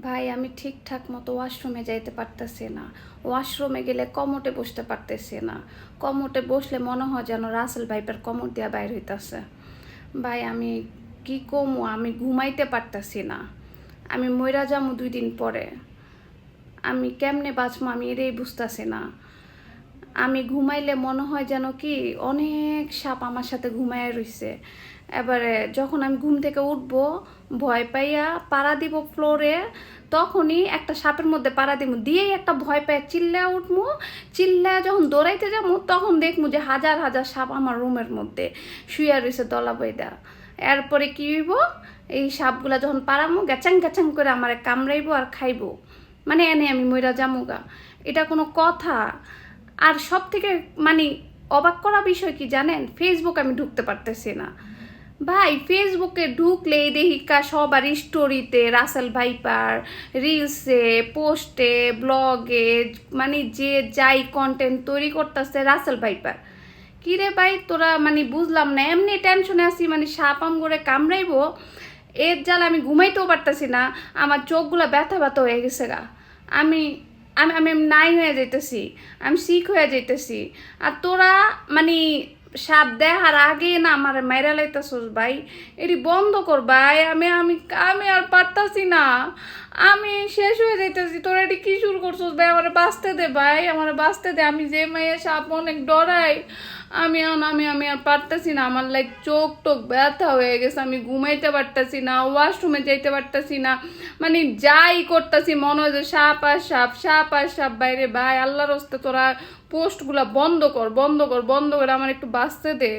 ভাই, আমি ঠিকঠাক মতো ওয়াশরুমে যাইতে পারতেছি না। ওয়াশরুমে গেলে কমোটে বসতে পারতেছি না। কমোটে বসলে মনে হয় যেন রাসেল ভাইপের কমর দিয়া বাইর হইতেছে। ভাই, আমি কি কমু? আমি ঘুমাইতে পারতেছি না। আমি মইরা যামু দুই দিন পরে। আমি কেমনে বাঁচবো আমি এটাই বুঝতেছি না। আমি ঘুমাইলে মনে হয় যেন কি অনেক সাপ আমার সাথে ঘুমায় রইছে। এবারে যখন আমি ঘুম থেকে উঠবো, ভয় পাইয়া পাড়া দিব ফ্লোরে, তখনই একটা সাপের মধ্যে পাড়া দিব। দিয়েই একটা ভয় পাইয়া চিল্লা উঠবো চিল্লা যখন দৌড়াইতে যাব, তখন দেখব যে হাজার হাজার সাপ আমার রুমের মধ্যে শুয়ে রয়েছে দলা বইদা। এরপরে কি হইব? এই সাপগুলা যখন পাড়ামো গ্যাচাং গ্যাচাং করে আমার কামড়াইবো আর খাইবো। মানে এনে আমি মইরা জামুগা এটা কোনো কথা। আর সব থেকে মানে অবাক করা বিষয় কি জানেন? ফেসবুক আমি ঢুকতে পারতেছি না। ভাই ফেসবুকে ঢুকলেই দেখি কা সবার স্টোরিতে রাসেল ভাইপার রিলসে পোস্টে ব্লগে মানে যে যাই কন্টেন্ট তৈরি করতেছে রাসেল ভাইপার কিরে ভাই, তোরা মানে বুঝলাম না, এমনি টেনশনে আছি মানে সাপ আম করে কামড়াইবো, এর জাল আমি ঘুমাইতেও পারতেছি না, আমার চোখগুলো ব্যথা ব্যথা হয়ে গেছে গা। আমি আমি আমি নাই হয়ে যাইতেছি। আমি শিখ হয়ে যাইতেছি। আর তোরা মানে সাপ দেহার আগে না আমার মাইরা লাইতেছস ভাই। এটি বন্ধ কর ভাই। আমি আমি আমি আর পারতাছি না। আমি শেষ হয়ে যাইতেছি। তোরা এটি কি শুরু করছস ভাই? আমার বাঁচতে দে ভাই, আমার বাঁচতে দে। আমি যে মেয়ে সাপ অনেক ডরাই, আমি আমি আমি আর পারতেছি না। আমার লাইক চোখ টোক ব্যথা হয়ে গেছে। আমি ঘুমাইতে পারতেছি না, ওয়াশরুমে যাইতে পারতেছি না। মানে যাই করতেছি, মনে হয় যে সাপ আর সাপ সাপ আর সাপ। বাইরে ভাই, আল্লাহর হস্তে তোরা পোস্টগুলা বন্ধ কর বন্ধ কর, বন্ধ করে আমার একটু বাঁচতে দে।